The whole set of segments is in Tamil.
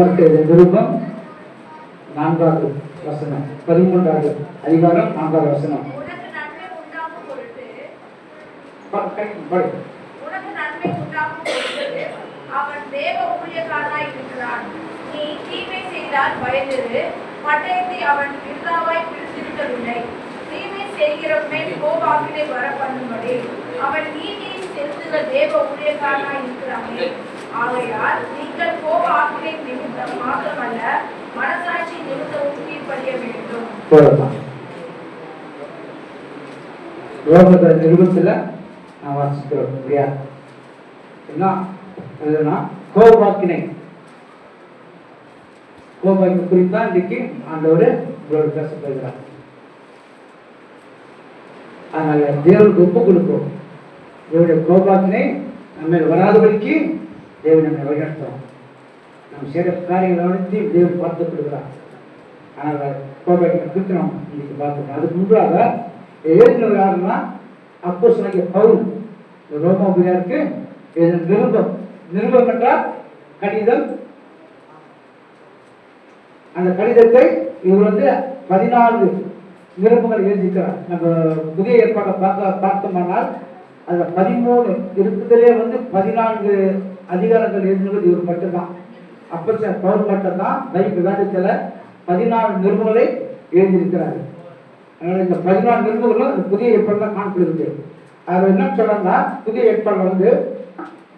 ரோமருக்கு நிருபம் நான்காவது வசனம் பதிமூன்றாவது அதிகாரம் நான்காவது வசனம். அவன் தேவ ஊழியக்காரனாய் இருக்கிறான். நீ தீமை செய்தால் பயந்திரு. பட்டயத்தை அவன் விருதாவாய் பிடித்திருக்கவில்லை தீமை செய்கிறவனை கோபாக்கினை வர பண்ணும்படி அவன் நீதியை செலுத்துகிற தேவ ஊழியக்காரனாய் இருக்கிறானே. ஆகையால் உங்கள் கோப ஆற்றலின் நிமித்தம் மாத்திரமல்ல மனசாட்சி நிமித்தமும் கீழ்ப்படிய வேண்டும். போதும் ரோமத நிருபத்தில் நான் வாசிக்கிறோம் இல்லையா என்ன இதுனா கோபாக்கினை. கோபாக்கினை குறித்து தான் இன்னைக்கு ஆண்டவர் உங்களோட பேச போகிறார். அதனால தேவனுக்கு ஒப்பு கொடுப்போம் இவருடைய கோபாக்கினை நம்ம வராதபடிக்கு தேவன் நம்மை வழிநடத்துவோம் நம்ம செய்கிற காரியங்களை அனைத்தையும் தேவன் பார்த்து கொடுக்குறார் ஆனால் கோபாக்கினை நாம் இன்னைக்கு பார்த்துக்கணும் அதுக்கு முன்பாக எழுதினவர் யாருன்னா அப்போ சொன்ன பவுல். இந்த நிருபம். நிருபம் என்றால் கடிதம். அந்த கடிதத்தை இவர் வந்து பதினான்கு நிருபங்கள் எழுதிக்கிறார் நம்ம புதிய ஏற்பாட்டை பார்க்க பார்த்தோம்னால் அதில் பதிமூணு இருக்குதலே வந்து பதினான்கு அதிகாரங்கள் எழுதினது இவர் மட்டும்தான். அப்போ பவுல் மட்டும்தான் பைக் விவாதத்தில் பதினாலு நிருபங்களை எழுதியிருக்கிறார். அதனால் இந்த பதினாலு நிருபர்களும் புதிய ஏற்பாடு காணப்படுது அவர் என்ன சொல்றாங்கன்னா புதிய ஏற்பாடு வந்து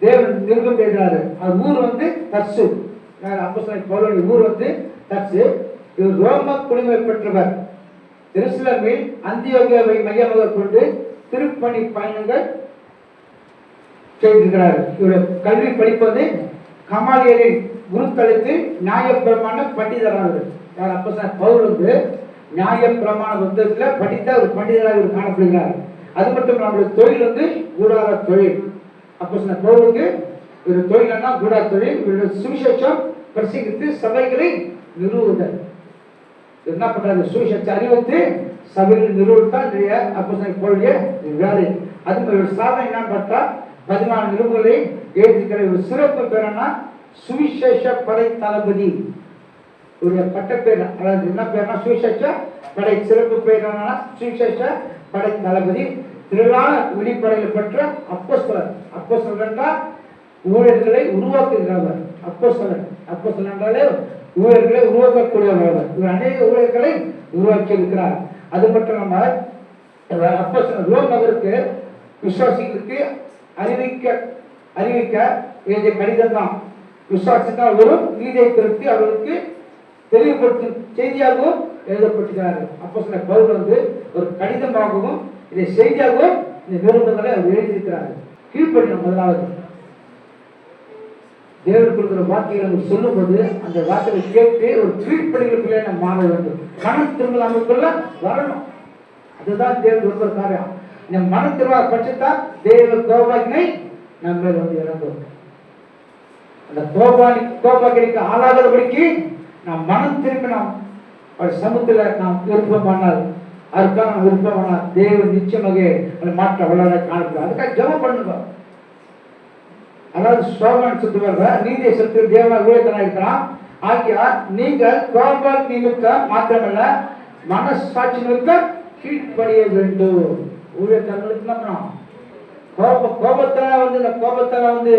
தேவன் நிருபம் எழுதுறாரு. அது ஊர் வந்து தர்சு. அப்போ பவுலுடைய ஊர் வந்து தர்சு. இவர் ரோம குடிமை பெற்றவர். எருசலேமில் அந்தியோகியாவை மையமாக கொண்டு திருப்பணி பயணங்கள் செய்திருக்கிறார். இவருடைய கல்வி படிப்பது கமாலியலின் குருத்தளித்து நியாயப்பிரமாண பண்டிதராக யார் அப்போ சார்? பவுல் வந்து நியாயப்பிரமாண புத்தகத்தில் படித்த ஒரு பண்டிதராக இவர் காணப்படுகிறார். அது மட்டும் இல்லாமல் தொழில் வந்து கூடார தொழில். அப்போ சொன்ன பவுலுக்கு இவர் தொழில்னா கூடார தொழில் இவருடைய சுவிசேஷம் பிரசிக்கித்து சபைகளை நிறுவுதல். என்ன பண்றாரு? சுவிசேஷ அறிவித்து சபையில் நிறுவனத்தான் நிறைய அப்போஸ்தலன் பவுலுடைய வேலை. அது மாதிரி ஒரு சாதனை என்னன்னு பார்த்தா பதினாலு நிறுவனங்களை எழுதிக்கிற ஒரு சிறப்பு பேர் சுவிசேஷ படை தளபதி ஒரு பட்டப்பேர் அதாவது என்ன பேர்னா சுவிசேஷ படை சிறப்பு பேர் என்னன்னா சுவிசேஷ படை தளபதி திரளான வெளிப்படையில் பெற்ற அப்போஸ்தலர். அப்போஸ்தலர் என்றால் ஊழியர்களை உருவாக்குகிறவர். அப்போஸ்தலர். அப்போஸ்தலர் என்றாலே ஊழியர்களை உருவாக்கக்கூடியவர் இவர் அநேக ஊழியர்களை உருவாக்கி இருக்கிறார் அது மட்டும் நம்ம அப்போஸ்தலர் ரோம் நகருக்கு விசுவாசிகளுக்கு அறிவிக்க அறிவிக்க எழுதிய கடிதம் தான். விசுவாசித்தால் வரும் நீதியை குறித்து அவர்களுக்கு தெளிவுபடுத்தும் செய்தியாகவும் எழுதப்பட்டிருக்கிறார்கள். அப்போ சில பவுல் வந்து ஒரு கடிதமாகவும் இதை செய்தியாகவும் இந்த நிறுவனங்களை அவர் எழுதியிருக்கிறார்கள். கீழ்ப்படினம் முதலாவது. தேவன் கொடுக்கிற வார்த்தைகளை நம்ம சொல்லும்போது அந்த வார்த்தைகளை கேட்டு ஒரு கீழ்ப்படிகளுக்குள்ளே நம்ம மாற வேண்டும். மனம் திரும்ப நமக்குள்ள வரணும். அதுதான் தேவன் விரும்புகிற காரியம். இந்த மன திருவாக பட்சத்தான் தேவ கோபாக்கினை நம்ம வந்து இறங்கும். அந்த கோபாலி கோபகிரிக்கு ஆளாகிறபடிக்கு நாம் மனம் திரும்பி நாம் அவர் சமூகத்தில் நாம் விருப்பமானால் அதுக்காக நாம் விருப்பமானால் தேவன் நிச்சயமாக அந்த மாற்ற வளர காணப்படும் அதுக்காக ஜெபம் பண்ணுங்க. அதாவது சோமன் சுத்து சுத்துவர் நீதியை செலுத்து தேவனா ஊழியத்தனா இருக்கிறான். ஆகியார் நீங்கள் கோபால் நிமித்தம் மாத்திரமல்ல மனசாட்சி நிமித்தம் கீழ்ப்படிய வேண்டும். ஊழியத்தனங்களுக்கு என்ன கோப கோபத்தால வந்து இந்த கோபத்தால வந்து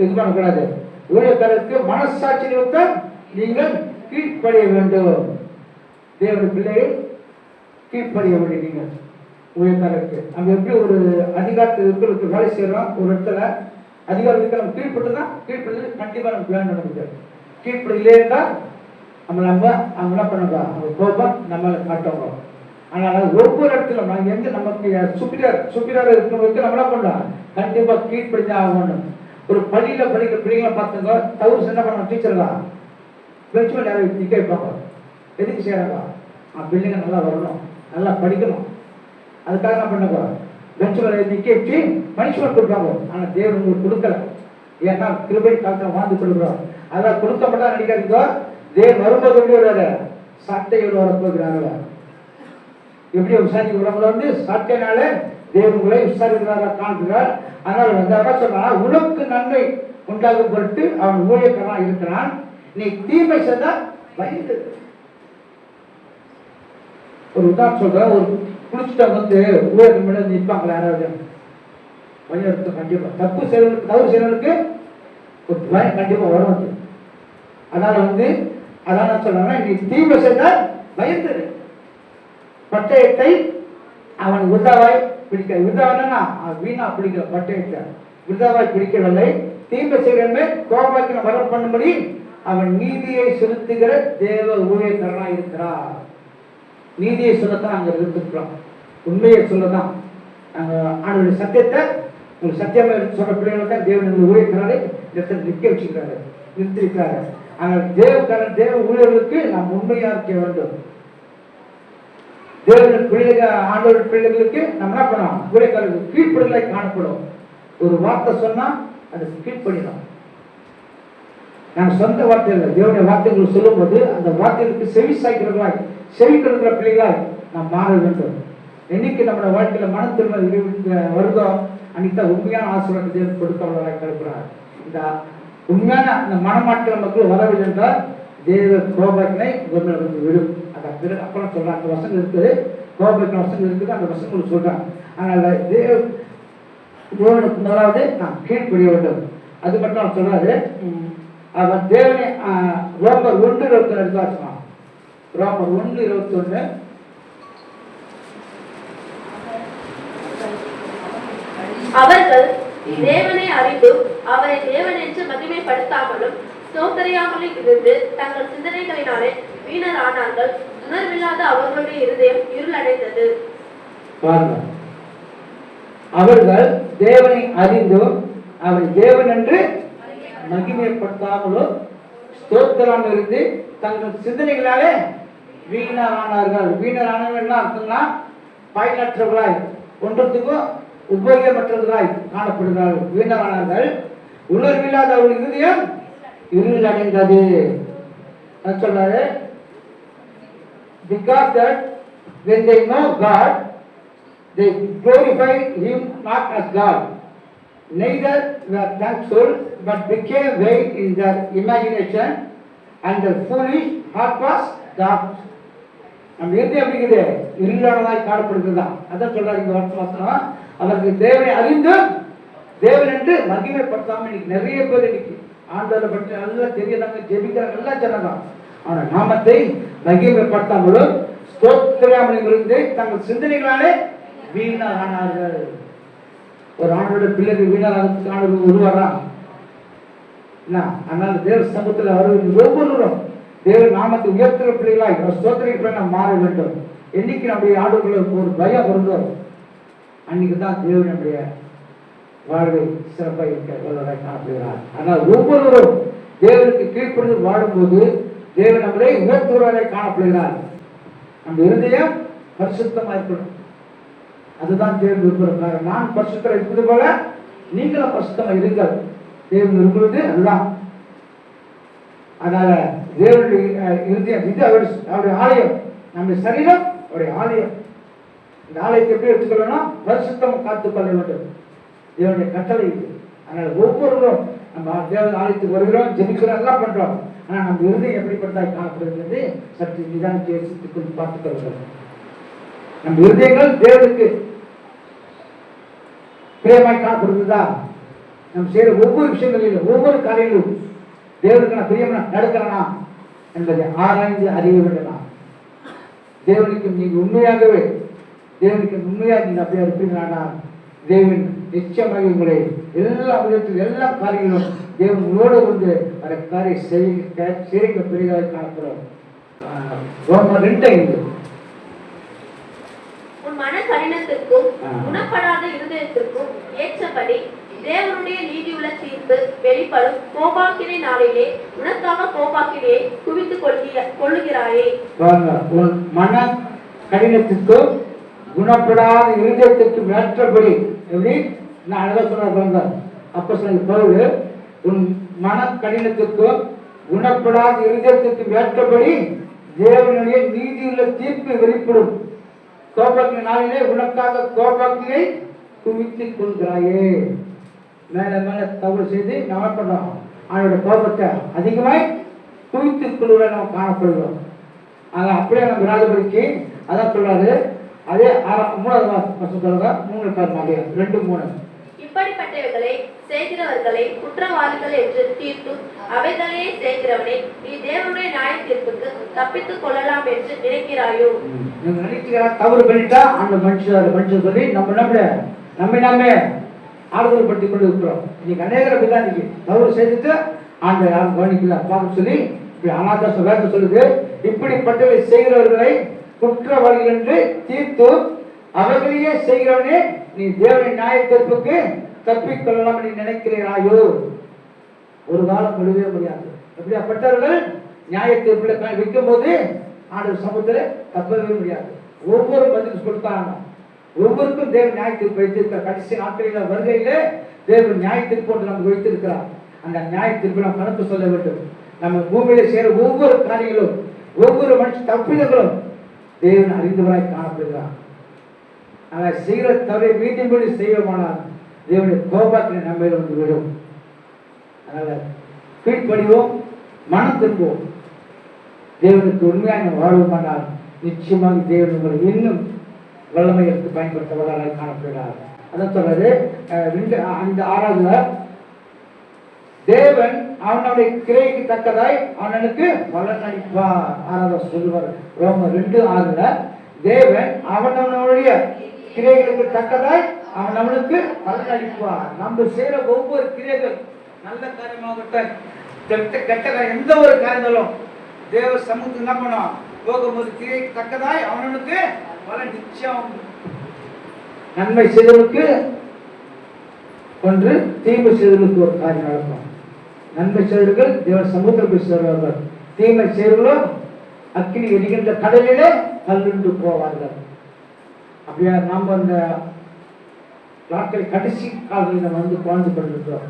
இது பண்ணக்கூடாது. ஊழியக்காரருக்கு மனசாட்சி நிமித்தம் நீங்கள் கீழ்ப்படிய வேண்டும். தேவனுடைய பிள்ளையை கீழ்ப்படிய வேண்டும் நீங்கள். ஊழியக்காரருக்கு அங்கே எப்படி ஒரு அதிகாரத்துக்கு வேலை செய்கிறோம் ஒரு இடத்துல அதிகாரத்துக்கு நம்ம கீழ்ப்பட்டு தான் கீழ்ப்பட்டு கண்டிப்பாக நமக்கு வேணும் நமக்கு கீழ்ப்படி இல்லைன்னா நம்ம நம்ம அவங்க என்ன பண்ணுங்க அவங்க கோபம் நம்மளை காட்டுவாங்க. ஆனால் ஒவ்வொரு இடத்துல நாங்கள் எங்க நமக்கு சுப்பீரியர் சுப்பீரியர் இருக்கிறவங்களுக்கு நம்ம என்ன பண்ணலாம் கண்டிப்பாக கீழ்ப்படிதான் ஆகணும். ஒரு பள்ளியில் படிக்கிற பிள்ளைங்களை பார்த்துங்க. தவறு என்ன பண்ணணும் டீச்சர் தான் பெஞ்ச் நிற்க வைப்பாங்க. எதுக்கு செய்கிறாங்க பிள்ளைங்க நல்லா வரணும். நல்லா படிக்கணும். அதுக்காக என்ன பண்ணுங்க பெஞ்ச் மேலே நிற்க வச்சு பனிஷ்மெண்ட் கொடுப்பாங்க. ஆனால் தேவன் உங்களுக்கு கொடுக்கல. ஏன்னா கிருபை காலத்தில் வாழ்ந்து கொடுக்குறோம் அதெல்லாம் கொடுக்கப்பட்டா நினைக்கிறீங்க தேவன் வரும்போது எப்படி வருவாரு? சட்டையோடு வரப்போகிறாங்க எப்படி விசாரிக்க உடம்புல வந்து சட்டைனால தேவங்களை விசாரிக்கிறாரா காண்கிறார். அதனால் வந்து அவன் சொல்றான் உனக்கு நன்மை உண்டாகும் பொருட்டு அவன் ஊழியக்காரனா இருக்கிறான். நீ தீமை செய்தால் பயந்து ஒரு உதாரணம் சொல்றேன். ஒரு குளிச்சுட்டா வந்து ஊழியர் முன்னாடி நிற்பாங்களா யாராவது. பயம் கண்டிப்பாக தப்பு செயல்களுக்கு தவறு செயல்களுக்கு ஒரு பயம் கண்டிப்பாக வரும் அது. அதனால் வந்து அதான் நான் சொல்றேன் நீ தீமை செய்தால் பயந்துரு பட்டயத்தை அவன் உண்டாவாய். பிடிக்க விருதாவனா வீணா பிடிக்கல பட்டயத்தை விருதாவாய் பிடிக்கவில்லை. தீமை செய்கிறமே கோபாக்கின வரம் பண்ணும்படி அவன் நீதியை செலுத்துகிற தேவ ஊழியக்காரனா இருக்கிறார். நீதியை சொல்லத்தான் அங்க இருந்துக்கிறோம் உண்மையை சொல்லதான் நாங்க சத்தியத்தை உங்களுக்கு சத்தியமா சொல்ற பிள்ளைகள் தான் தேவன் எங்களை ஊழியக்காரரை இடத்துல நிற்க வச்சுக்கிறாரு நிறுத்திருக்கிறாரு ஆனால் தேவக்காரன் தேவ ஊழியர்களுக்கு நாம் உண்மையா இருக்க வேண்டும். தேவன் பிள்ளைகள் ஆண்டோட பிள்ளைகளுக்கு நம்ம என்ன பண்ணலாம் ஊழியக்காரர்களுக்கு கீழ்ப்படுதலாய் காணப்படும். ஒரு வார்த்தை சொன்னா அதை கீழ்ப்படிதான். நாங்க சொந்த வார்த்தைகள் இல்லை. தேவனுடைய வார்த்தைகள் சொல்லும்போது அந்த வார்த்தைகளுக்கு செவி சாய்க்கிறவர்களாய் செவி கொடுக்கிற பிள்ளைகளாய் நாம் மாற வேண்டும். என்னைக்கு நம்மளோட வாழ்க்கையில மன திரும்ப வருதோ அன்னைக்கு தான் உண்மையான ஆசீர்வாதம் தேவன் கொடுக்கிறவர்களாய் கருப்புறார் இந்த உண்மையான அந்த மனமாற்ற மக்கள் வரவில்லை என்றால் தேவ கோபத்தினை வந்து விடும். அந்த அப்புறம் சொல்றாங்க அந்த வசனம் இருக்குது. கோபத்தின வசனம் இருக்குது அந்த வசனங்கள் சொல்றாங்க. அதனால தேவ தேவனுக்கு முதலாவது நாம் கீழ்ப்படிய வேண்டும் அது மட்டும் அவர் சொல்றாரு உம், அவர் தேவனை ரோமர் ஒன்று இருபத்தி ஒன்று எடுத்து வாசிக்கலாம் ரோமர் ஒன்று இருபத்தி ஒன்று அவர்கள் தேவனை அறிந்தும் அவரை தேவன் என்று மகிமைப்படுத்தாமலும் ஸ்தோத்தரியாமலும் இருந்து தங்கள் சிந்தனைகளினாலே வீணர் ஆனார்கள். உணர்வில்லாத அவர்களுடைய இருதயம் இருளடைந்தது. அவர்கள் தேவனை அறிந்தும் அவர் தேவன் என்று மகிமைப்படுத்தாமலும் ஸ்தோத்திரம் இருந்து தங்கள் சிந்தனைகளாலே வீணரானார்கள் வீணரானவர்கள் என்ன அர்த்தம்னா? பயனற்றவர்களாய் ஒன்றத்துக்கும் உபயோகமற்றவர்களாய் காணப்படுகிறார்கள். வீணரானார்கள் உணர்வில்லாத அவர்கள் இருதயம் இருளடைந்தது. சொல்றாரு? Because that when they know God, they glorify Him not as God. Neither were thankful, but became vain in their imagination, and their foolish heart was dark. நம்ம இறுதி எப்படி இருக்குது இருளானதாய் காணப்படுகிறதா அதான் சொல்றாரு இந்த வருஷம் வசனம் அவருக்கு தேவனை அறிந்து தேவன் என்று மகிமைப்படுத்தாம இன்னைக்கு நிறைய பேர் இன்னைக்கு ஆண்டவரை பற்றி நல்லா தெரியறாங்க ஜெபிக்கிறாங்க நல்லா சொன்னாங்க ஆனா நாமத்தை மகிமைப்படுத்தாமலும் ஸ்தோத்திராமலும் இருந்து தங்கள் சிந்தனைகளாலே வீணானார்கள் ஒரு ஆண்டோட பிள்ளைகள் வீணாகிறதுக்கு ஆண்டு உருவாரா என்ன? அதனால தேவ சமூகத்தில் அவர்கள் ஒவ்வொருவரும் தேவ நாமத்தை உயர்த்துற பிள்ளைகளாய் ஒரு ஸ்தோத்திரிக்கிற நாம் மாற வேண்டும். என்னைக்கு நம்முடைய ஆண்டுகளுக்கு ஒரு பயம் வருதோ அன்னைக்கு தான் தேவன் நம்முடைய வாழ்வை சிறப்பாக இருக்க வல்லவராய் காணப்படுகிறார். ஆனால் ஒவ்வொருவரும் தேவனுக்கு கீழ்ப்படிந்து வாழும்போது தேவன் நம்மளை உயர்த்துவராய் காணப்படுகிறார். நம்ம இருதயம் பரிசுத்தமாக இருக்கணும். அதுதான் தேவன் விரும்புகிறார் நான் பரிசுத்தம் இருப்பது போல நீங்களும் பரிசுத்தமாக இருங்கள். தேவன் விரும்புவது அதுதான். அதனால தேவனுடைய அஹ், இருதயம் இது அவருடைய அவருடைய ஆலயம். நம்ம சரீரம் அவருடைய ஆலயம். இந்த ஆலயத்தை எப்படி எடுத்துக்கொள்ளணும்? பரிசுத்தம் காத்துக்கொள்ள வேண்டும். தேவனுடைய கட்டளை இது. அதனால ஒவ்வொருவரும் நம்ம தேவன் ஆலயத்துக்கு வருகிறோம் ஜெபிக்கிறோம் எல்லாம் பண்றோம். ஆனா நம்ம இருதயம் எப்படிப்பட்டதாக காணப்படுகிறது சற்று நிதானம் யோசித்துக் பார்த்துக் நம் நம்ம இருதயங்கள் தேவனுக்கு பிரியமாய் காணப்படுகிறதா? நம்ம செய்யற ஒவ்வொரு விஷயங்களிலும் ஒவ்வொரு காலையிலும் தேவனுக்கு நான் பிரியமா நடக்கிறனா என்பதை ஆராய்ந்து அறிய வேண்டாம்? தேவனுக்கு நீங்கள் உண்மையாகவே தேவனுக்கு உண்மையாக நீங்கள் அப்படியே இருப்பீங்களானா தேவன் நிச்சயமாக உங்களை எல்லா விதத்தில் எல்லா காரியங்களும் தேவன் உங்களோடு வந்து அந்த காரியம் செய்ய செய்கிற பெரிதாக காணப்படுறோம் ஆஹ் ரோமர் ரெண்டு ஐந்து. உன் மன கடினத்திற்கும் ஆ. குணப்படாத இருதயத்திற்கும் ஏற்றபடி தேவனுடைய நீதியுள்ள தீர்ப்பு வெளிப்படும் கோபாக்கினை நாளிலே உனக்காக கோபாக்கினையை குவித்துக் கொள்ளுகிறாயே. உன் மன கடினத்திற்கும் குணப்படாத இருதயத்திற்கும் ஏற்றபடி எப்படி? நான் அழகாக சொன்னார் பாருங்க. சொன்ன பவுல் உன் மன கடினத்திற்கும் குணப்படாத இருதயத்திற்கும் ஏற்றபடி தேவனுடைய நீதியுள்ள தீர்ப்பு வெளிப்படும். கோபக்கு நாளிலே உனக்காக கோபக்கினை குவித்துக் கொள்கிறாயே. மேல மேல தவறு செய்து நம்ம பண்றோம்? அவனோட கோபத்தை அதிகமாய் குவித்துக் கொள்வதை நாம் காணப்படுகிறோம். அதை அப்படியே நம்ம விராதபடிக்கு அதான் சொல்றாரு. அதே மூணாவது மாதம் சொல்லுங்க மூணு பேர் மாதிரி ரெண்டு மூணு. இப்படிப்பட்டவைகளை செய்கிறவர்களை குற்றவாளிகள் என்று தீர்த்து அவைகளையே செய்கிறவனே நீ தேவனுடைய நியாய தீர்ப்புக்கு தப்பித்துக் கொள்ளலாம் என்று நினைக்கிறாயோ? நீங்க நினைக்கிறா தவறு பண்ணிட்டா அந்த மனுஷன் மனுஷன் சொல்லி நம்ம நம்ம நம்ம நாமே ஆறுதல் படுத்திக் கொண்டு இருக்கிறோம். இன்னைக்கு அநேகர் அப்படிதான் இன்னைக்கு. தவறு செய்துட்டு அந்த யாரும் கவனிக்கல. பார்க்க சொல்லி இப்படி அனாதாச வேத சொல்லுது. இப்படிப்பட்டவை செய்கிறவர்களை குற்றவாளிகள் என்று தீர்த்து அவர்களையே செய்கிறவனே நீ தேவனின் நியாய தீர்ப்புக்கு தப்பிக்கொள்ளலாம் நீ நினைக்கிறாயோ ஒரு காலம் முடியவே முடியாது. எப்படியாப்பட்டவர்கள் நியாய தீர்ப்பில் வைக்கும் போது ஆண்டு சமூகத்தில் தப்பவே முடியாது. ஒவ்வொரு பதில் கொடுத்தாங்க ஒவ்வொருக்கும் தேவன் நியாய தீர்ப்பு வைத்திருக்கிறார். கடைசி நாட்களில் வருகையில் தேவன் நியாய தீர்ப்பு ஒன்று நமக்கு வைத்திருக்கிறார். அந்த நியாய தீர்ப்பு நாம் கணக்கு சொல்ல வேண்டும். நம்ம பூமியில செய்கிற ஒவ்வொரு காரியங்களும் ஒவ்வொரு மனுஷ தப்பிதங்களும் தேவன் அறிந்தவராய் காணப்படுகிறான் அதை செய்கிற தவறை மீட்டும்படி செய்வோமானால் தேவனுடைய கோபத்தினை நம்ம வந்து விடும். அதனால் கீழ்ப்படிவோம் மனம் திரும்புவோம். தேவனுக்கு உண்மையான வாழ்வோமானால் நிச்சயமாக தேவன் உங்களை இன்னும் வல்லமை எடுத்து பயன்படுத்த வல்லராய் காணப்படுகிறார் அதை சொல்றது ரெண்டு அந்த ஆறாவதுல தேவன் அவனுடைய கிரைக்கு தக்கதாய் அவனுக்கு பலன் அளிப்பார் ஆறாவது சொல்லுவார் ரோம ரெண்டு ஆறுல தேவன் அவனவனுடைய கிரைகளுக்கு தக்கதாய் அவன் நம்மளுக்கு பலன் அளிப்பார் நம்ம செய்யற ஒவ்வொரு கிரைகள் நல்ல காரியமாகட்டும். கெட்ட கெட்ட காரியம் எந்த ஒரு காரியங்களும் தேவ சமூகத்துக்கு என்ன பண்ணும்? போகும்போது கிரைக்கு தக்கதாய் அவனுக்கு பலன் நிச்சயம். நன்மை செய்தவனுக்கு ஒன்று தீமை செய்தவர்களுக்கு ஒரு காரியம் நடக்கும். நன்மை செய்தவர்கள் தேவ சமுத்திரம் போய் சேர்வார்கள். தீமை செய்தவர்களோ அக்கினி எரிகின்ற கடலிலே கல்லுண்டு போவார்கள். அப்படியா நாம் அந்த நாட்கள் கடைசி காலத்தில் நம்ம வந்து வாழ்ந்து கொண்டிருக்கிறோம்.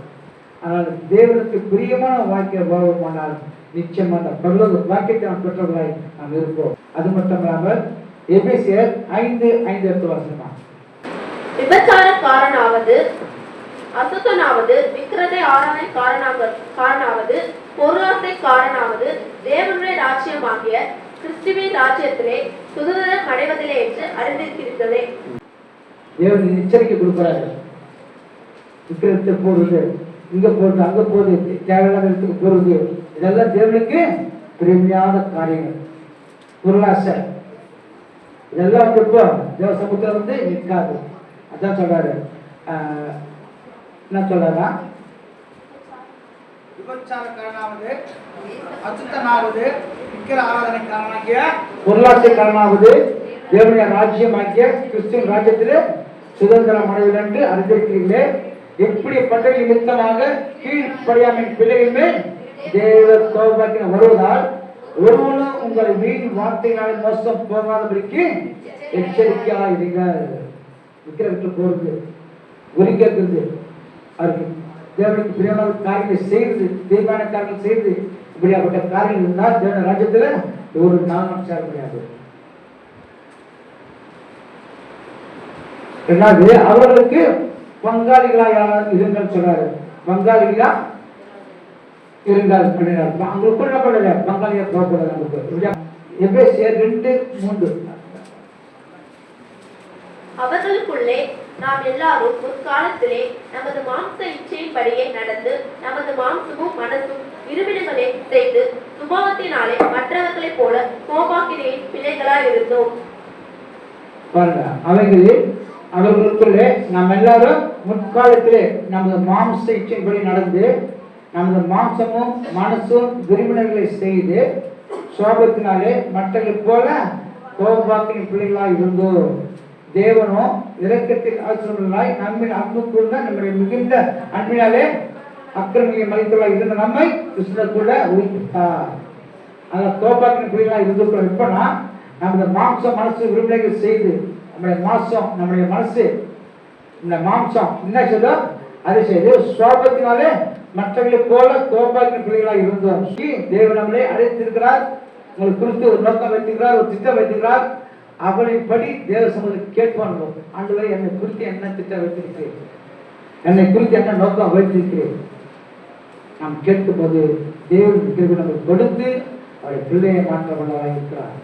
ஆனால் தேவனுக்கு பிரியமான வாழ்க்கை வாழ்வோமானால் நிச்சயமாக அந்த பரலோக வாக்கியத்தை நாம் பெற்றவர்களாய் நாம் இருப்போம். அது மட்டும் இல்லாமல் எபேசியர் ஐந்து ஐந்து எட்டு வாசனம். விபச்சாரக்காரனாவது அசுத்தனாவது விக்கிரதை ஆராதனை காரணாக காரணாவது பொருளாசை காரணாவது தேவனுடைய ராஜ்யமாகிய கிறிஸ்துவின் ராஜ்யத்திலே சுதந்திரம் அடைவதில்லை என்று அறிந்திருக்கிறீர்களே. தேவன் எச்சரிக்கை கொடுக்குறாரு. விக்கிரத்தை போடுறது இங்க போடுறது அங்க போடுறது தேவையில்லாத இடத்துக்கு போடுறது இதெல்லாம் தேவனுக்கு பெருமையான காரியங்கள். பொருளாசை. இதெல்லாம் கொடுப்போம் தேவ சமூகத்தில் வந்து நிற்காது. அதான் சொல்றாரு. என்ன சொல்றாரா விபச்சாரக்காரனாவது அசுத்தனாவது விக்கிர ஆராதனைக்காரனாகிய பொருளாசைக்காரனாவது தேவனுடைய ராஜ்யமாகிய கிறிஸ்துவின் ராஜ்யத்திலே சுதந்திரம் அடைவில் என்று அறிந்திருக்கிறீர்களே. எப்படிப்பட்ட நிமித்தமாக கீழ்ப்படியாமை பிள்ளைகளுமே தேவ கோபாக்கின வருவதால் ஒருவனும் உங்களை வீண் வார்த்தைகளால் மோசம் போகாதபடிக்கு எச்சரிக்கையாக இருங்க விக்கிரகத்தில் போறது உரிக்கிறது அருகே தேவனுக்கு பிரியமான காரியங்களை செய்து தீர்மான காரியங்கள் செய்து இப்படியாப்பட்ட காரியங்கள் இருந்தால் தேவன ராஜ்யத்தில் ஒரு நாமம் சேர முடியாது. ரெண்டாவது அவர்களுக்கு பங்காளிகளாக இருங்கள் சொல்றாரு. பங்காளிகளா இருங்கள் அப்படின்னா அவங்களுக்கு என்ன பண்ணல பங்காளியா போகக்கூடாது நமக்கு எபேசியர் ரெண்டு மூன்று. அவர்களுக்குள்ளே நாம் எல்லாரும் முற்காலத்திலே நமது மாம்ச இச்சையின்படியே நடந்து நமது மாம்சமும் மனசும் இருவிடுகளே செய்து சுபாவத்தினாலே மற்றவர்களைப் போல கோபாக்கிரியின் பிள்ளைகளாய் இருந்தோம். பாருங்க அவைகளில் அவர்களுக்குள்ளே நாம் எல்லாரும் முற்காலத்திலே நமது மாம்ச இச்சைப்படி நடந்து நமது மாம்சமும் மனசும் விரும்பினர்களை செய்து சோபத்தினாலே மற்றவர்கள் போல கோபாக்கின் பிள்ளைகளாக இருந்தோம். தேவனும் இரக்கத்தில் ஆசிரியர்களாய் நம்மின் அன்பு கூர்ந்த நம்முடைய மிகுந்த அன்பினாலே அக்கிரமியை மதித்துள்ள இருந்த நம்மை கிருஷ்ணர் கூட உயிர்த்தார் அந்த கோபாக்கின் பிள்ளைகளாக இருந்திருக்கிறோம் எப்பன்னா நமது மாம்சம் மனசு விரும்பினைகள் செய்து நம்முடைய மாசம் நம்முடைய மனசு இந்த மாம்சம் என்ன செய்தோ அதை செய்து சோபத்தினாலே மற்றவர்களை போல கோபாக்கின் பிள்ளைகளாக இருந்தோம். தேவன் நம்மளை அழைத்திருக்கிறார். உங்களுக்கு குறித்து ஒரு நோக்கம் வைத்திருக்கிறார் ஒரு திட்டம் வைத்திருக்கிறார். அவளைப்படி தேவ சமூகத்தை கேட்பான் ஆண்டவரை என்னை குறித்து என்ன திட்டம் வைத்திருக்கிறேன் என்னை குறித்து என்ன நோக்கம் வைத்திருக்கிறேன் நாம் கேட்கும்போது தேவன் கிருபி நமக்கு கொடுத்து அவரை பிள்ளையை மாற்ற வல்லவராக இருக்கிறார்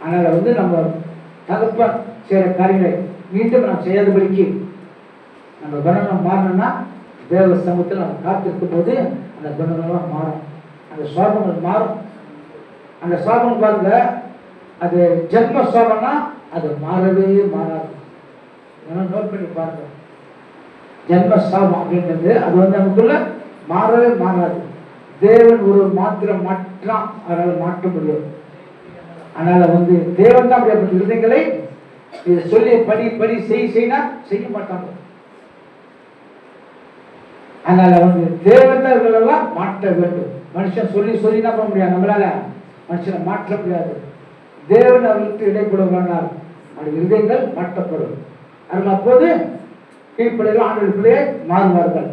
அதனால் வந்து நம்ம தகப்பன் செய்கிற காரியங்களை மீண்டும் நாம் செய்யாதபடிக்கு நம்ம குணங்கள் மாறணும்னா தேவ சமூகத்தில் நம்ம காத்திருக்கும் போது அந்த குணங்கள்லாம் மாறும். அந்த சுவாபங்கள் மாறும். அந்த சுவாபம் பாருங்கள் அது ஜென்ம சுவாபம்னா அது மாறவே மாறாது. நோட் பண்ணி பாருங்க. ஜென்ம சாபம் அப்படின்றது அது வந்து நமக்குள்ள மாறவே மாறாது. தேவன் ஒரு மாத்திரம் மாற்றான் அதனால் மாற்ற முடியும் அதனால வந்து தேவன் தான் அப்படிப்பட்ட விருதுகளை இதை சொல்லி படி படி செய் செய்யினா செய்ய மாட்டாங்க. அதனால வந்து தேவன் எல்லாம் மாற்ற வேண்டும். மனுஷன் சொல்லி சொல்லி தான் பண்ண முடியாது. நம்மளால மனுஷனை மாற்ற முடியாது. தேவன் அவர்களுக்கு இடைப்படுவானால் அவருடைய இருதயங்கள் மாற்றப்படும் அதனால் அப்போது கீழ்ப்படைகள் ஆண்டு பிள்ளையை மாறுவார்கள்.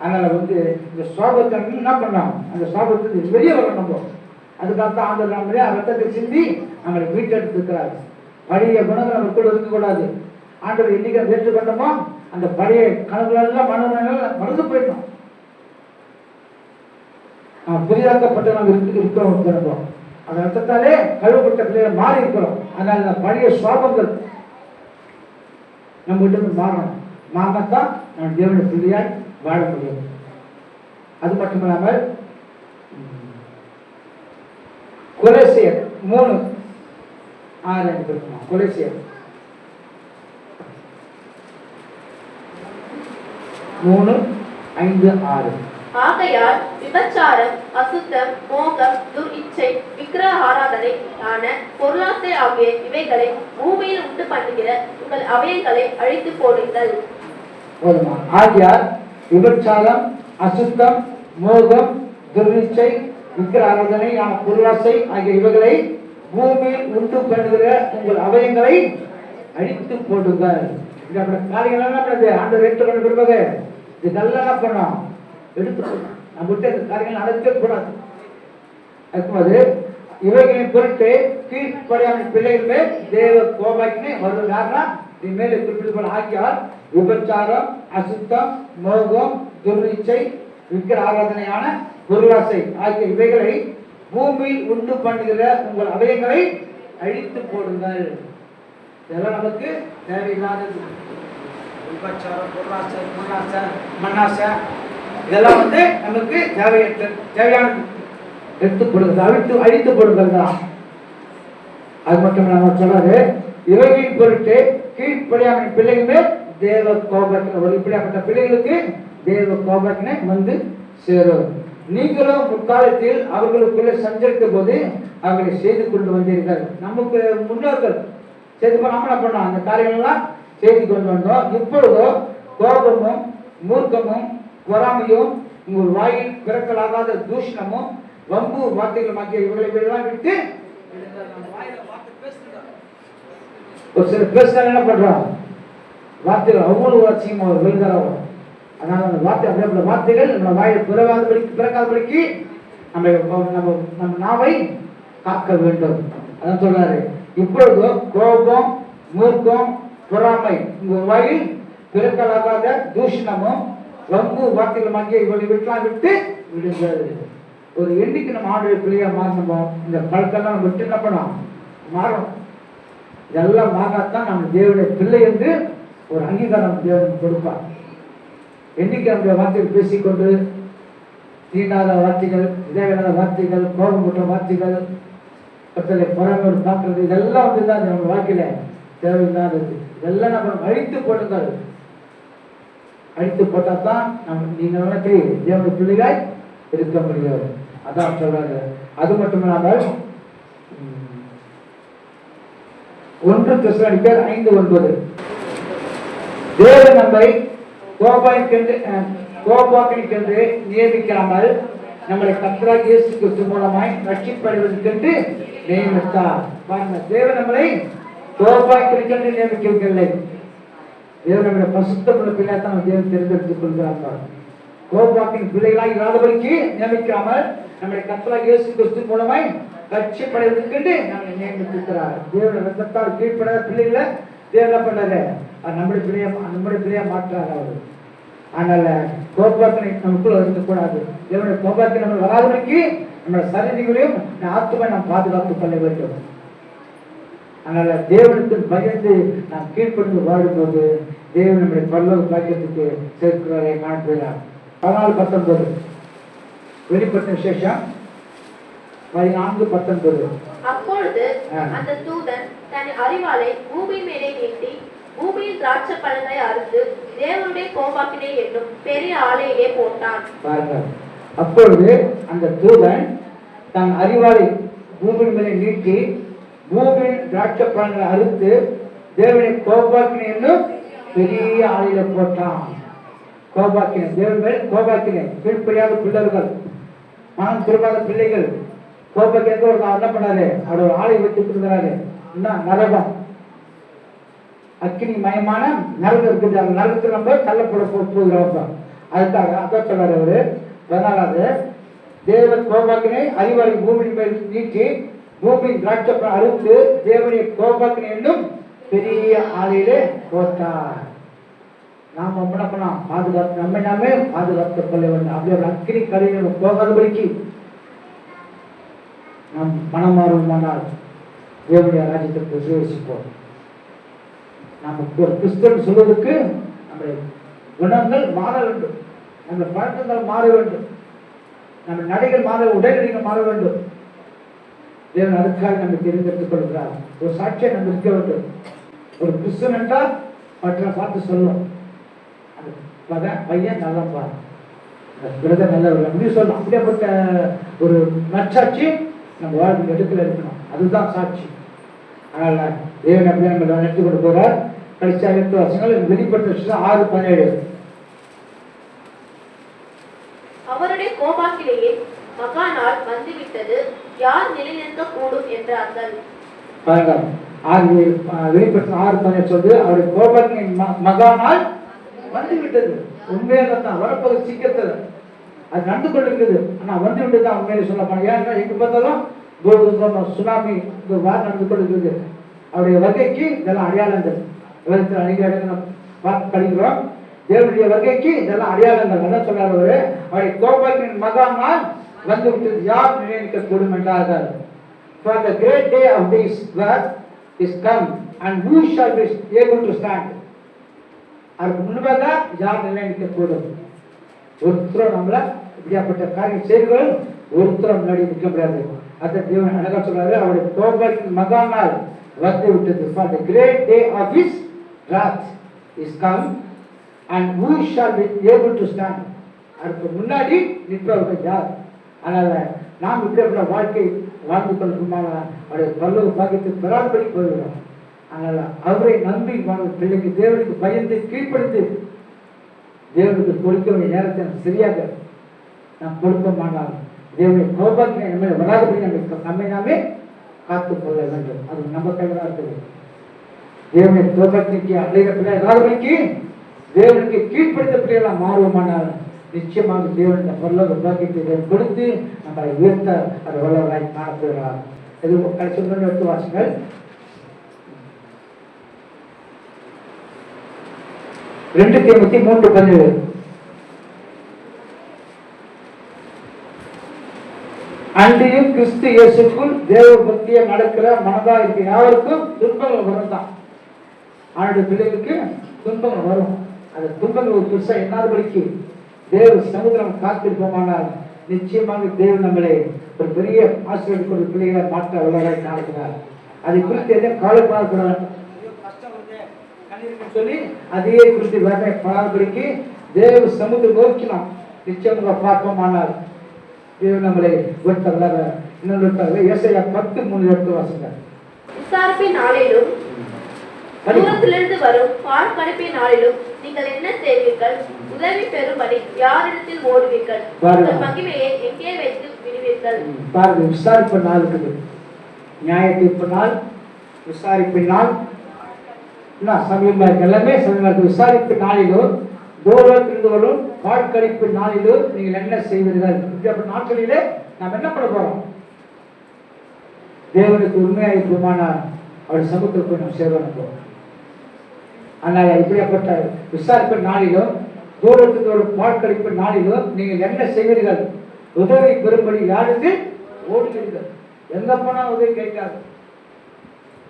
அதனால் வந்து இந்த சோபத்தை என்ன பண்ணலாம்? அந்த சோபத்துக்கு வெளியே வரணும் நம்ம. அதுக்காக தான் ஆண்டு நம்மளே ரத்தத்தை சிந்தி நம்மளை மீட்டெடுத்துக்கிறார் பழைய குணங்கள் நமக்குள்ள இருக்கக்கூடாது. ஆண்டவர் என்னைக்கு அதை ஏற்றுக்கொண்டோமோ அந்த பழைய கணக்குகளெல்லாம் மனநலம் மறந்து போயிடணும். புதிதாக்கப்பட்ட நாம் இருக்கு இருக்கிறோம் இருக்கிறோம் அந்த ரத்தத்தாலே கழுவப்பட்ட பிள்ளைகள் மாறி இருக்கிறோம் அதனால அந்த பழைய சுவாபங்கள் நம்ம கிட்ட இருந்து மாறணும். மாறத்தான் நம்ம தேவனுடைய பிள்ளையாய் வாழ முடியும். அது மட்டும் இல்லாமல் கொலேசியர் மூணு ஆறு என்று இருக்குமா கொலேசியர் மூணு ஐந்து ஆறு. ஆகையால் விபச்சாரம் அசுத்தம் மோகம் துர் இச்சை விக்கிரக ஆராதனை ஆன பொருளாசை ஆகிய இவைகளை பூமியில் உண்டு பண்ணுகிற உங்கள் அவயங்களை அழித்து போடுங்கள். போதுமா ஆகியார் விபச்சாரம் அசுத்தம் மோகம் துர்நிச்சை விக்கிர ஆராதனை ஆன பொருளாசை ஆகிய இவைகளை பூமியில் உண்டு பண்ணுகிற உங்கள் அவயங்களை அழித்து போடுங்கள். இந்த காரியங்கள் என்ன பண்ணுது? ஆண்டு ஏற்றுக்கொண்டு பிறகு இதெல்லாம் என்ன பண்ணோம் எடுத்து நம்ம இந்த காரியங்கள் நடக்கவே கூடாது அதுக்கும்போது இவைகளின் பொருட்டு கீழ்ப்படியான பிள்ளைகள் தேவ கோபாக்கினை வருவது யாருன்னா? இனிமேல் மேலே குறிப்பிட்டு போல ஆக்கியார் விபச்சாரம் அசுத்தம் மோகம் துர்நீச்சை விக்கிர ஆராதனையான குருவாசை ஆகிய இவைகளை பூமியில் உண்டு பண்ணுகிற உங்கள் அவயங்களை அழித்து போடுங்கள். இதெல்லாம் நமக்கு தேவையில்லாதது. விபச்சாரம் பொருளாசை பொருளாசை மண்ணாசை இதெல்லாம் வந்து நமக்கு தேவையற்ற தேவையான எடுத்து கொடுங்க அழித்து அழித்து கொடுங்கள் தான். அது மட்டும் இல்லாமல் சொல்றாரு இவைகளின் பொருட்டு கீழ்ப்படியான பிள்ளைகள் தேவ கோபத்தின ஒரு இப்படியாப்பட்ட பிள்ளைகளுக்கு தேவ கோபத்தினை வந்து சேரும். நீங்களும் முற்காலத்தில் அவர்களுக்குள்ளே சஞ்சரித்த போது அவர்களை செய்து கொண்டு வந்தீர்கள். நமக்கு முன்னோர்கள் செய்து கொண்டு நம்ம என்ன பண்ணோம் அந்த காரியங்கள்லாம் செய்து கொண்டு வந்தோம். இப்பொழுதோ கோபமும் மூர்க்கமும் பொறாமையும் உங்கள் வாயில் பிறக்கலாகாத தூஷணமும் வம்பு வார்த்தைகளும் ஆகிய இவர்களை எல்லாம் விட்டு நம்ம ஒரு சில பேசுறாங்க என்ன பண்றோம்? வார்த்தைகள் அவ்வளவு அச்சியமா வெல்கிறாவும் அதனால அந்த வார்த்தை அப்படிப்பட்ட வார்த்தைகள் நம்ம வாயை பிறகாதபடிக்கு பிறக்காதபடிக்கு நம்ம நம்ம நம்ம நாவை காக்க வேண்டும். அதான் சொல்றாரு. இப்பொழுது கோபம் மூர்க்கம் பொறாமை உங்கள் வாயில் பிறக்கலாகாத தூஷணமும் வம்பு வார்த்தைகள் ஆகிய இவனை விட்டுலாம் விட்டு விடுங்கள். ஒரு எண்ணிக்கை நம்ம ஆண்டு பிள்ளையா மாறணுமோ இந்த பழக்கெல்லாம் விட்டு என்ன பண்ணோம்? மாறும் இதெல்லாம் மாறாதான் நம்ம தேவனுடைய பிள்ளை என்று ஒரு அங்கீகாரம் தேவன் கொடுப்பார். என்னைக்கு நம்முடைய வார்த்தைகள் பேசிக்கொண்டு தீண்டாத வார்த்தைகள் இதேவில்லாத வார்த்தைகள் கோபம் கொண்ட வார்த்தைகள் ஒருத்தரை பொறாமையோடு பார்க்கறது இதெல்லாம் வந்து தான் நம்ம வாழ்க்கையில் தேவையில்லாதது. இதெல்லாம் நம்ம அழித்து போடுங்கள். அழித்து போட்டால் தான் நம்ம நீங்கள் நினைக்கிறீ தேவனுடைய பிள்ளைகாய் இருக்க முடியும். அதான் சொல்றாரு அது மட்டும் இல்லாமல் உம், ஒன்று தெசலோனிக்கர் ஐந்து ஒன்பது. தேவன் நம்மை கோபாய்க்கென்று கோபாக்கிற்கென்று நியமிக்காமல் நம்மளை கத்ரா இயேசு கிறிஸ்து மூலமாய் ரட்சிப்படுவதற்கென்று நியமித்தார். பாருங்க தேவன் நம்மளை கோபாக்கிற்கென்று நியமிக்கவில்லை. தேவன் நம்முடைய பசுத்தமுள்ள பிள்ளை தான் தேவன் தேர்ந்தெடுத்துக் கொள்கிறார் கோபாக்கின் பிள்ளைகளாக இல்லாதபடிக்கு நியமிக்காமல் நம்முடைய கத்தலா இயேசு கிறிஸ்து மூலமாய் ரட்சிப்படுவதற்கென்று நம்மை நியமித்திருக்கிறார். தேவன் ரத்தத்தால் கீழ்ப்படாத பிள்ளைகளை தேவன் பண்ணாரு? அது நம்முடைய பிள்ளைய நம்முடைய பிள்ளையா மாற்றாரு அவர். அதனால கோபாக்கனை நமக்குள்ள இருக்கக்கூடாது. தேவனுடைய கோபாக்கி நம்ம வராதபடிக்கு நம்ம சரீரங்களையும் ஆத்மா நாம் பாதுகாத்துக் கொள்ள வேண்டும். அதனால தேவனுக்கு பயந்து நாம் கீழ்ப்படிந்து வாழும்போது தேவன் நம்முடைய பல்லவ பாக்கியத்துக்கு சேர்க்கிறாரை காணப்படுகிறார் பதினாலு பத்தொன்பது. வெளிப்பட்ட விசேஷம்? பதினான்கு பத்தொன்பது. அப்பொழுது. அந்த தூதன் தன் அறிவாளை பூமி மேலே நீட்டி பூமியின் திராட்சை பழங்களை அறுத்து தேவனுடைய கோபாக்கினை என்னும் பெரிய ஆலையிலே போட்டான். பாருங்கள் அப்பொழுது அந்த தூதன் தன் அறிவாளை பூமியின் மேலே நீட்டி பூமியின் திராட்சை பழங்களை அறுத்து தேவனை கோபாக்கினை என்னும் பெரிய ஆலையில போட்டான். கோபாக்கினை தேவன் மேல் கோபாக்கினை கீழ்ப்படியாத பிள்ளைகள் மனம் திரும்பாத பிள்ளைகள். கோபாக்கியத்தை ஒரு என்ன பண்ணாரு? அவர் ஒரு ஆலை வைத்து கொடுக்குறாரு. என்ன? நரகம். அக்கினி மயமான நரகம் இருக்குது. அந்த நரகத்தில் நம்ம தள்ளப்பட போகிறோம் அதுக்காக அதான் சொல்றாரு அவரு. பதினாலாவது தேவ கோபாக்கினை அறிவாளி பூமியின் மேல் நீட்டி பூமியின் திராட்சை அறுத்து தேவனுடைய கோபாக்கினை என்னும் பெரிய ஆலையிலே போட்டார் நாம் என்ன பண்ணலாம்? பாதுகாத்து நம்மை நாமே பாதுகாத்துக் கொள்ள வேண்டும். அப்படி ஒரு அக்கினி கரையில் போகாதபடிக்கு நாம் மனமாறுமானால் தேவனுடைய ராஜ்யத்திற்கு சுவேசிப்போம் நாம் ஒரு கிறிஸ்தவன் சொல்வதற்கு நம்முடைய குணங்கள் மாற வேண்டும். நம்ம பழக்கங்கள் மாற வேண்டும். நம்ம நடைகள் மாற உடைநடைகள் மாற வேண்டும். தேவன் அதுக்காக நம்ம தெரிந்தெடுத்துக் கொள்கிறார். ஒரு சாட்சியை நம்ம இருக்க வேண்டும். ஒரு கிறிஸ்தவன் என்றால் மற்ற பார்த்து சொல்லும் பையன் நல்லா பாரு. பிரதர் நல்லவர் அப்படி சொல்லலாம் அப்படியேப்பட்ட ஒரு நற்சாட்சி நம்ம வாழ்க்கை இடத்துல இருக்கணும். அதுதான் சாட்சி. அதனால தேவன் அப்படியே நம்ம நடத்தி கொண்டு போறார். கடைசியா எட்டு வருஷங்கள் வெளிப்பட்ட ஆறு பதினேழு. அவருடைய கோபாக்கிலேயே மகா நாள் வந்துவிட்டது. யார் நிலைநிற்க கூடும் என்றார்கள் ஆகிய ஆறு வெளிப்பட்ட ஆறு பதினேழு சொல்லி அவருடைய கோபத்தின் ம- மகா வந்து விட்டது உண்மையாக தான் வரப்போது சீக்கிரத்தில். அது நடந்து கொண்டிருக்குது. ஆனால் வந்து விட்டு தான் உண்மையிலே சொல்ல போனா ஏன்னா எங்க பார்த்தாலும் பூகம்பம் சுனாமி இந்த வார் நடந்து கொண்டிருக்குது. அவருடைய வகைக்கு இதெல்லாம் அடையாளங்கள். விவரத்தில் அடையாளங்கள் நம்ம பார்த்து படிக்கிறோம் தேவனுடைய வகைக்கு இதெல்லாம் அடையாளங்கள். என்ன சொல்றாரு அவரு? அவருடைய கோபாக்கின் மகானால் வந்து விட்டது யார் நினைக்க கூடும் என்றார்கள். For the great day of this wrath is come, and who shall be able to stand? அதற்கு முன்பாக யார் நிலைநிற்க கூடும் ஒருத்தரும் நம்மள இப்படியாப்பட்ட காரியம் செய்திகள் ஒருத்தரும் முன்னாடி நிற்க முடியாது. அந்த தேவன் அழகா சொல்றாரு அவருடைய கோபத்தின் மகா நாள் வந்து விட்டது. For the great day of his wrath is come and who shall be able to stand அதுக்கு முன்னாடி நிற்பவர்கள் யார்? அதனால நாம் இப்படிப்பட்ட வாழ்க்கை வாழ்ந்து கொண்டிருக்குமான அவருடைய பல்லவ பாக்கியத்தை பெறாதபடி போய்விடும் அதனால அவரை நம்பி வாழ்ந்த பிள்ளைக்கு தேவனுக்கு பயந்து கீழ்ப்படுத்தி தேவனுக்கு கொடுக்க வேண்டிய நேரத்தை சரியாக நாம் கொடுப்போமானால் தேவனுடைய கோபத்தினை நம்ம வராதபடி நம்ம நம்மை நாமே காத்துக் கொள்ள வேண்டும். அது நம்ம கையில் தான் இருக்குது. தேவனுடைய கோபத்திற்கு அழைக பிள்ளை வராதபடிக்கு தேவனுக்கு கீழ்ப்படுத்த பிள்ளைகளாக மாறுவோமானால் நிச்சயமாக தேவன் இந்த பரலோக பாக்கியத்தை கொடுத்து நம்மளை உயர்த்த அது வல்லவராய் காணப்படுகிறார் இது கடைசி எடுத்து வாசிங்கள். ரெண்டு தேமுத்தி மூன்று பதினேழு அன்றியும் கிறிஸ்து இயேசுக்குள் தேவ பக்தியை நடக்கிற மனதா இருக்கு யாருக்கும் துன்பங்கள் வரும் தான் அவனுடைய பிள்ளைகளுக்கு துன்பங்கள் வரும். அந்த துன்பங்கள் ஒரு பெருசா எண்ணாதபடிக்கு தேவ சமுதிரம் காத்திருப்போமானால் நிச்சயமாக தேவன் நம்மளை ஒரு பெரிய ஆசிரியர் ஒரு பிள்ளைகளை மாற்ற வல்லவரை காணுகிறார் அதை குறித்து எதையும் கவலைப்படக்கூடாது கஷ்டம் சொல்லி அதே குறித்து வேதனைப்படாதபடிக்கு தேவ சமுதிரம் நோக்கி நாம் நிச்சயமாக பார்ப்போமானால் தேவன் நம்மளை ஒருத்தர் இன்னொரு ஏசையா பத்து மூணு எடுத்து வாசிங்க. விசாரிப்பின் நாளிலும் தூரத்திலிருந்து வரும் பார்க்கணிப்பின் நாளிலும் நீங்கள் என்ன செய்வீர்கள்? உதவி பெறும்படி யாரிடத்தில் ஓடுவீர்கள். உங்கள் மகிமையை எங்கே வைத்து விடுவீர்கள்? பாருங்க விசாரிப்பு நாள் இருக்குது. நியாய தீர்ப்பு நாள் விசாரிப்பு நாள் என்ன இருக்கு எல்லாமே இருக்கு விசாரிப்பு நாளிலும் தூரத்திலிருந்து வரும் வாழ்க்கழிப்பு நாளிலும் நீங்கள் என்ன செய்வீர்கள்? இப்படிப்பட்ட நாட்களிலே நாம் என்ன பண்ண போறோம்? தேவனுக்கு உண்மையாக இருப்போமானால் அவர் சமூகத்தில் போய் நாம் போறோம் ஆனால் இப்படியாப்பட்ட விசாரிப்பு நாளிலும் தூரத்துக்கு ஒரு பாழ்கடிப்பு நாளிலும் நீங்கள் என்ன செய்வீர்கள்? உதவி பெறும்படி யாருக்கு? ஓடுவீர்கள். எங்க போனாலும் உதவி கேட்காது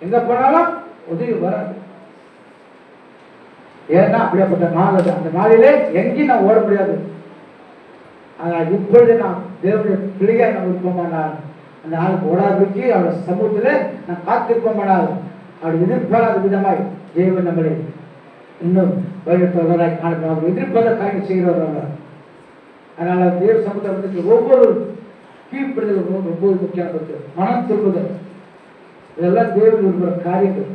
எங்க போனாலும் உதவி வராது. ஏன்னா அப்படியாப்பட்ட நாள் அது அந்த நாளிலே எங்கேயும் நான் ஓட முடியாது. ஆனால் இப்பொழுது நான் தேவனுடைய பிள்ளையாக நான் இருப்போமானால் அந்த நாளுக்கு ஓடாதபடிக்கு அவருடைய சமூகத்தில் நான் காத்திருப்போமானால் அவர் எதிர்பாராத விதமாய் தேவன் நம்மளை இன்னும் வழிபடுவராய் காணப்படும் எதிர்ப்பதை எதிர்பார்த்த செய்கிறவர்கள் அதனால் தேவ சமூகத்தில் ஒவ்வொரு கீழ்ப்படுதலும் ரொம்ப முக்கியமானது மனம் திரும்புதல். இதெல்லாம் தேவன் விரும்புகிற காரியங்கள்.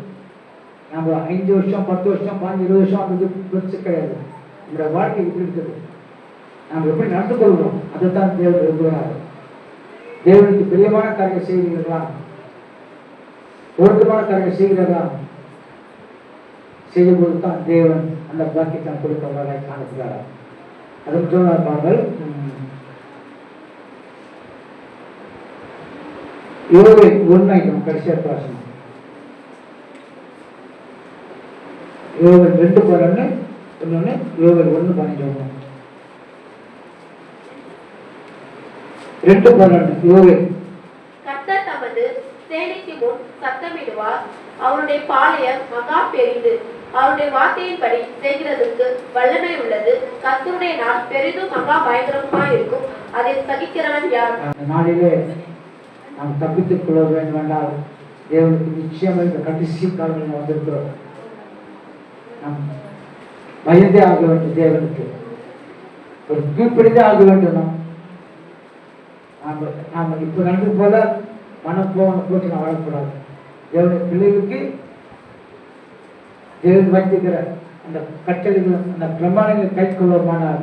நம்ம அஞ்சு வருஷம் பத்து வருஷம் பாஞ்சு இருபது வருஷம் அது பெருசு கிடையாது. நம்முடைய வாழ்க்கை எப்படி இருக்குது. நாம் எப்படி நடந்து கொள்கிறோம்? அதைத்தான் தேவன் விரும்புகிறார். தேவனுக்கு பிரியமான காரியம் செய்கிறீர்களா? பொருத்தமான காரியம் செய்கிறதா செய்யும்போது தான் தேவன் அந்த பாக்கியத்தை கொடுக்கிறவராய் காணப்படுகிறார் அதுக்கு சொன்னார் பாருங்கள் உம், யோகை ஒன்றை நம்ம கடைசியாக பேசணும் யோகன் ரெண்டு பதினொன்று இன்னொன்று யோகன் ஒன்று பதினஞ்சு. ரெண்டு பதினொன்று யோகன் கர்த்தர் தமது சேனைக்கு முன் சத்தமிடுவார். அவருடைய பாளையம் மகா பெரிது. அவருடைய வார்த்தையின்படி செய்கிறதற்கு வல்லமை உள்ளது. கத்துடைய நாள் பெரிதும் மகா பயங்கரமா இருக்கும் அதை சகிக்கிறவன் யார்? நாளிலே நாம் தப்பித்துக் கொள்ள வேண்டும் என்றால் தேவனுக்கு நிச்சயம் இந்த கடைசி காலங்களில் வந்திருக்கிறோம். நாம் பயந்தே ஆக வேண்டும் தேவனுக்கு. ஒரு கீழ்ப்படிதே ஆக வேண்டும் நாம். நாம் நாம் இப்போ நடந்து போல மனம் போன போட்டு நான் வாழக்கூடாது. தேவனுடைய பிள்ளைகளுக்கு தேவன் வைத்திருக்கிற அந்த கட்டளைகள் அந்த பிரமாணங்களை கை கொள்வோமானால்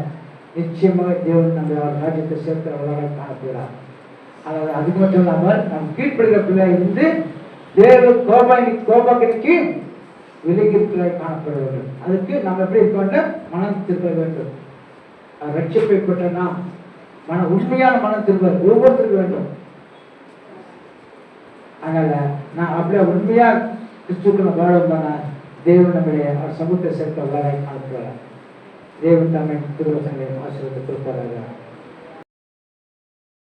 நிச்சயமாக தேவன் நம்ம அவர் ராஜ்யத்தை சேர்க்கிறவர்களாக காணப்படுகிறார் அதாவது அது மட்டும் இல்லாமல் நம் கீழ்ப்படுகிற பிள்ளை இருந்து தேவ கோபாகி கோபாக்கனுக்கு விலகி பிள்ளை காணப்பட வேண்டும் அதுக்கு நாம் எப்படி இருக்க வேண்டும்? மனம் திருப்ப வேண்டும். ரட்சிப்பை பெற்ற நாம் மன உண்மையான மனம் திரும்ப ஒவ்வொருத்தருக்கு வேண்டும். அதனால நான் அப்படியே உண்மையா கிறிஸ்துக்களை வாழும் தானே? நம்முடைய அவர் சமூகத்தை சேர்க்க வர காணப்படுகிறார் தேவன் தம்மை திருவசங்களை ஆசீர்வத்தை கொடுப்பார்கள்